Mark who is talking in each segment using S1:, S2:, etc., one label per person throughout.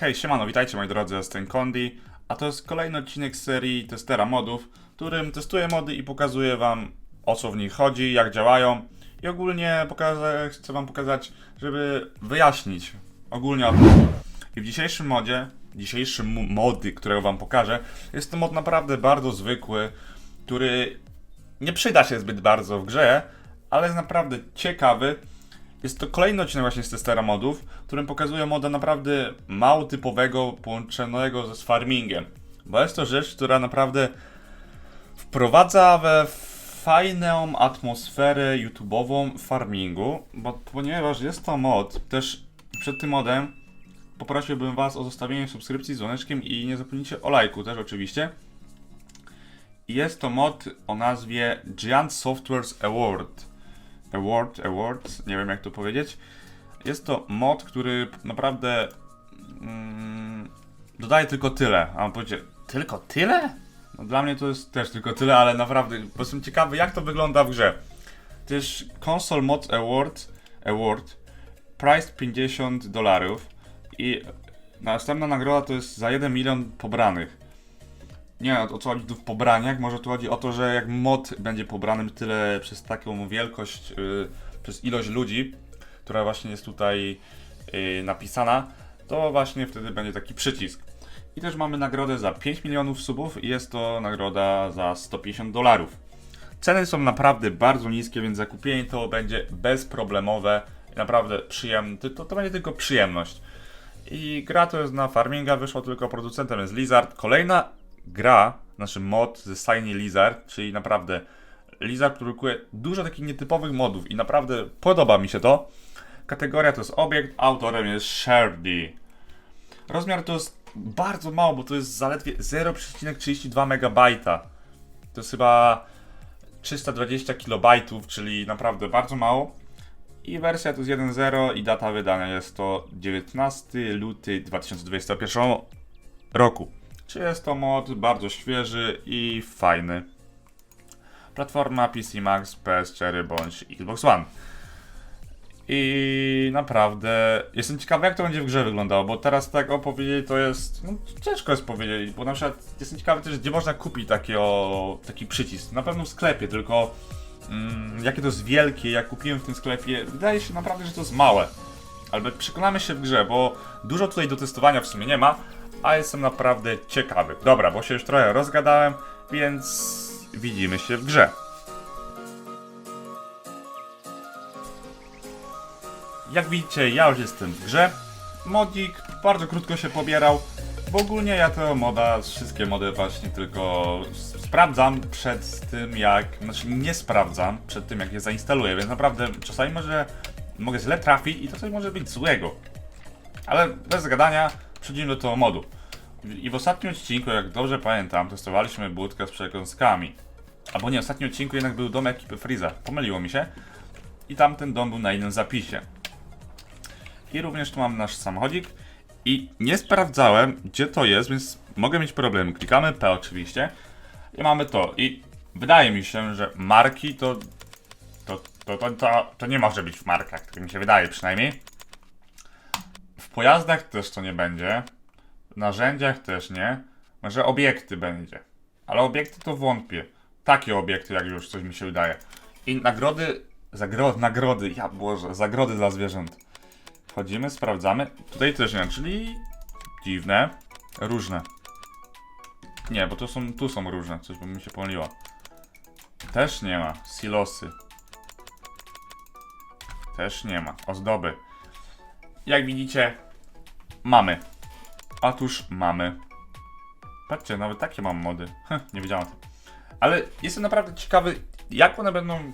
S1: Hej, siemano, witajcie moi drodzy, jestem Kondi, a to jest kolejny odcinek serii Testera Modów, w którym testuję mody i pokazuję wam o co w nich chodzi, jak działają i ogólnie pokażę, chcę wam pokazać, żeby wyjaśnić ogólnie o chodzi. I w dzisiejszym modzie, dzisiejszym mody, którego wam pokażę, jest to mod naprawdę bardzo zwykły, który nie przyda się zbyt bardzo w grze, ale jest naprawdę ciekawy. Jest to kolejny odcinek właśnie z testera modów, w którym pokazuję moda naprawdę mało typowego, połączonego ze farmingiem. Bo jest to rzecz, która naprawdę wprowadza we fajną atmosferę YouTube'ową farmingu, bo ponieważ jest to mod, też przed tym modem poprosiłbym was o zostawienie subskrypcji z dzwoneczkiem i nie zapomnijcie o lajku też oczywiście. Jest to mod o nazwie Giant Softwares Award. Award, Awards, nie wiem jak to powiedzieć. Jest to mod, który naprawdę mm, dodaje tylko tyle. A on powiedzie, tylko tyle? No, dla mnie to jest też tylko tyle, ale naprawdę, bo jestem ciekawy jak to wygląda w grze. Jest Console Mod Award, Award price 50 dolarów i następna nagroda to jest za 1 milion pobranych. Nie o co chodzi tu w pobraniach, może tu chodzi o to, że jak mod będzie pobranym tyle przez taką wielkość, yy, przez ilość ludzi, która właśnie jest tutaj yy, napisana, to właśnie wtedy będzie taki przycisk. I też mamy nagrodę za 5 milionów subów i jest to nagroda za 150 dolarów. Ceny są naprawdę bardzo niskie, więc zakupienie to będzie bezproblemowe naprawdę przyjemne. To, to będzie tylko przyjemność. I gra to jest na farminga, wyszło tylko producentem jest Lizard. Kolejna gra, znaczy mod ze Shiny Lizard, czyli naprawdę Lizard produkuje dużo takich nietypowych modów i naprawdę podoba mi się to. Kategoria to jest obiekt, autorem jest Sherdy. Rozmiar to jest bardzo mało, bo to jest zaledwie 0,32 MB. To jest chyba 320 KB, czyli naprawdę bardzo mało. I wersja to jest 1.0 i data wydania jest to 19 luty 2021 roku. Czy jest to mod bardzo świeży i fajny. Platforma PC Max, PS4 bądź Xbox One. I naprawdę jestem ciekawy, jak to będzie w grze wyglądało, bo teraz tak opowiedzieć to jest. No, ciężko jest powiedzieć, bo na przykład jestem ciekawy też, gdzie można kupić taki, przycisk. Na pewno w sklepie, tylko mm, jakie to jest wielkie, jak kupiłem w tym sklepie, wydaje się naprawdę, że to jest małe. Ale przekonamy się w grze, bo dużo tutaj do testowania w sumie nie ma, a jestem naprawdę ciekawy. Dobra, bo się już trochę rozgadałem, więc widzimy się w grze. Jak widzicie, ja już jestem w grze. Modzik bardzo krótko się pobierał. Bo ogólnie ja to moda, wszystkie mody właśnie tylko sprawdzam przed tym jak, znaczy nie sprawdzam przed tym jak je zainstaluję, więc naprawdę czasami może mogę źle trafić i to coś może być złego. Ale bez gadania przechodzimy do tego modu. I w ostatnim odcinku, jak dobrze pamiętam, testowaliśmy budkę z przekąskami. Albo nie, w ostatnim odcinku jednak był dom ekipy Freeza. Pomyliło mi się. I tamten dom był na innym zapisie. I również tu mam nasz samochodzik. I nie sprawdzałem, gdzie to jest, więc mogę mieć problemy. Klikamy P oczywiście. I mamy to. I wydaje mi się, że marki to. To, to, to, to, to nie może być w markach, tak mi się wydaje przynajmniej. W pojazdach też to nie będzie. W narzędziach też nie. Może obiekty będzie. Ale obiekty to wątpię. Takie obiekty, jak już coś mi się wydaje. I nagrody. Zagro, nagrody, ja Boże, zagrody dla zwierząt. Wchodzimy, sprawdzamy. Tutaj też nie, czyli dziwne, różne. Nie, bo to są, tu są różne, coś by mi się pomyliło. Też nie ma. Silosy. Też nie ma. Ozdoby. Jak widzicie, mamy. Otóż mamy. Patrzcie, nawet takie mam mody. Heh, nie wiedziałem o tym. Ale jestem naprawdę ciekawy, jak one będą.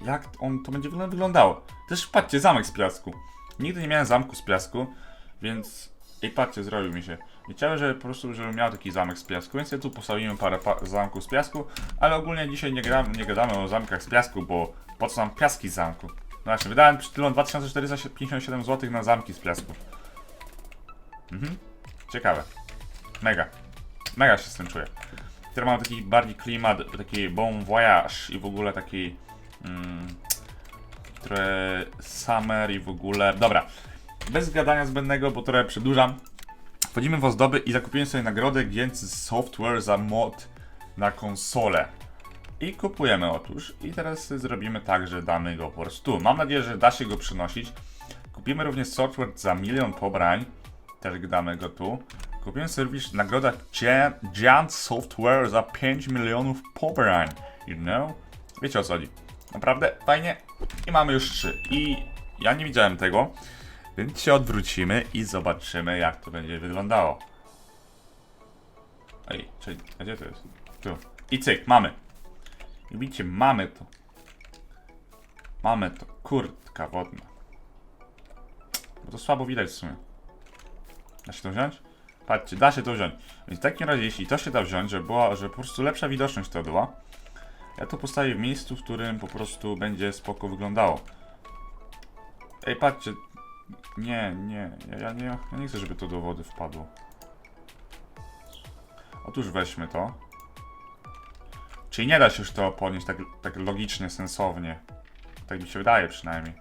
S1: Jak on to będzie wyglądało. Też patrzcie, zamek z piasku. Nigdy nie miałem zamku z piasku, więc. I patrzcie, zrobił mi się. I chciałem, żeby po prostu, żebym miał taki zamek z piasku, więc ja tu postawimy parę pa zamków z piasku, ale ogólnie dzisiaj nie, gra nie gadamy o zamkach z piasku, bo po co nam piaski z zamku? No właśnie, wydałem przed chwilą 2457 zł na zamki z piasku. Mhm. Ciekawe. Mega. Mega się z tym czuję. Teraz mam taki bardziej klimat, taki bon voyage i w ogóle taki... Mm, trochę summer i w ogóle... Dobra. Bez gadania zbędnego, bo trochę przedłużam. Wchodzimy w ozdoby i zakupimy sobie nagrodę Gięcy Software za mod na konsolę. I kupujemy otóż. I teraz zrobimy tak, że damy go po prostu. Mam nadzieję, że da się go przynosić. Kupimy również software za milion pobrań. Też damy go tu. Kupimy serwis nagroda Gia- Giant Software za 5 milionów pobrań. You know? Wiecie o co chodzi. Naprawdę fajnie. I mamy już 3. I ja nie widziałem tego. Więc się odwrócimy i zobaczymy jak to będzie wyglądało. Ej, czyli, gdzie to jest? Tu. I cyk, mamy. Widzicie, mamy to. Mamy to. Kurtka wodna. Bo to słabo widać w sumie. Da się to wziąć? Patrzcie, da się to wziąć. Więc w takim razie, jeśli to się da wziąć, żeby była, że po prostu lepsza widoczność to była, ja to postawię w miejscu, w którym po prostu będzie spoko wyglądało. Ej, patrzcie. Nie, nie, ja, ja nie, ja nie chcę, żeby to do wody wpadło. Otóż weźmy to. Czyli nie da się już to podnieść tak, tak logicznie, sensownie. Tak mi się wydaje przynajmniej.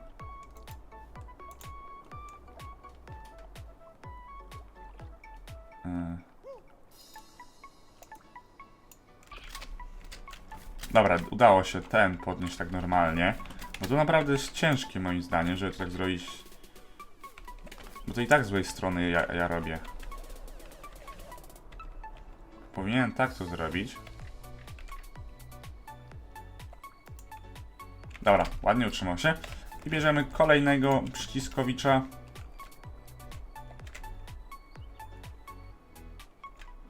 S1: Mm. Dobra, udało się ten podnieść tak normalnie. Bo to naprawdę jest ciężkie moim zdaniem, żeby to tak zrobić. Bo to i tak z złej strony ja, ja robię. Powinienem tak to zrobić. Dobra, ładnie utrzymał się. I bierzemy kolejnego przyciskowicza.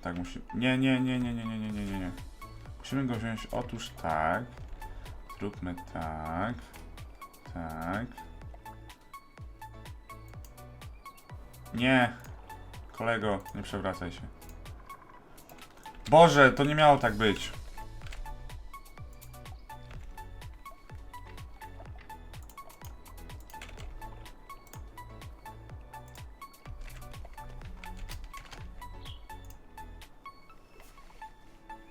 S1: Tak musi. Nie, nie, nie, nie, nie, nie, nie, nie, nie, nie. Musimy go wziąć otóż tak. Zróbmy tak. Tak. Nie. Kolego, nie przewracaj się. Boże, to nie miało tak być.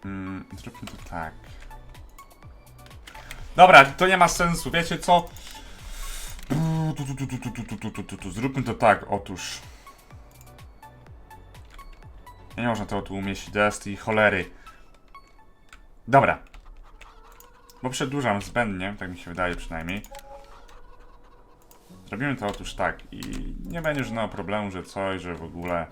S1: Mm, zróbmy to tak. Dobra, to nie ma sensu, wiecie co? Zróbmy to tak, otóż. Nie można tego tu umieścić, dest i cholery. Dobra. Bo przedłużam zbędnie, tak mi się wydaje przynajmniej. Zrobimy to otóż tak i nie będzie żadnego problemu, że coś, że w ogóle...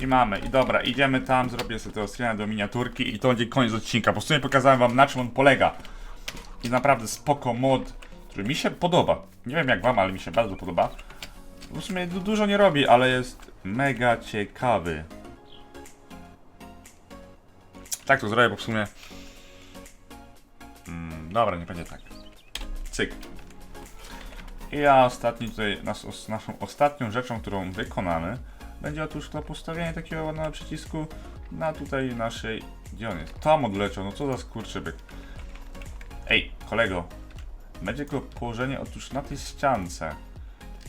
S1: I mamy, i dobra, idziemy tam, zrobię sobie tego screena do miniaturki i to będzie koniec odcinka. Po prostu pokazałem wam na czym on polega. I naprawdę spoko mod, który mi się podoba. Nie wiem jak wam, ale mi się bardzo podoba. W sumie du- dużo nie robi, ale jest mega ciekawy. Tak to zrobię, bo w sumie... Mm, dobra, nie będzie tak. Cyk. I ja ostatni tutaj, nas, naszą ostatnią rzeczą, którą wykonamy, będzie otóż to postawienie takiego ładnego przycisku na tutaj naszej... Gdzie on jest? Tam odleciał, no co za skurczybyk. Ej, kolego. Będzie go położenie otóż na tej ściance.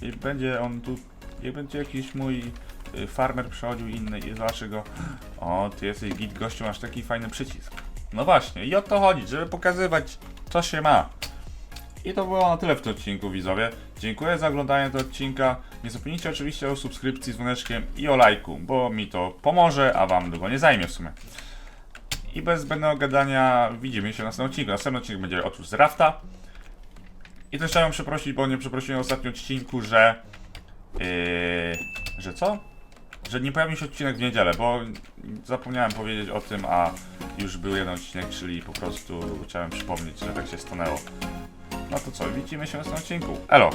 S1: I będzie on tu... Jak będzie jakiś mój y, farmer przechodził inny i zobaczy go. O, ty jesteś git gościu, masz taki fajny przycisk. No właśnie, i o to chodzi, żeby pokazywać, co się ma. I to było na tyle w tym odcinku, widzowie. Dziękuję za oglądanie tego odcinka. Nie zapomnijcie oczywiście o subskrypcji z dzwoneczkiem i o lajku, bo mi to pomoże, a wam długo nie zajmie w sumie. I bez zbędnego gadania widzimy się w następnym odcinku. Następny odcinek będzie otóż z Rafta. I też chciałem przeprosić, bo nie przeprosiłem w ostatnim odcinku, że... Yy, że co? Że nie pojawił się odcinek w niedzielę, bo zapomniałem powiedzieć o tym, a już był jeden odcinek, czyli po prostu chciałem przypomnieć, że tak się stanęło. No to co, widzimy się w następnym odcinku. Elo!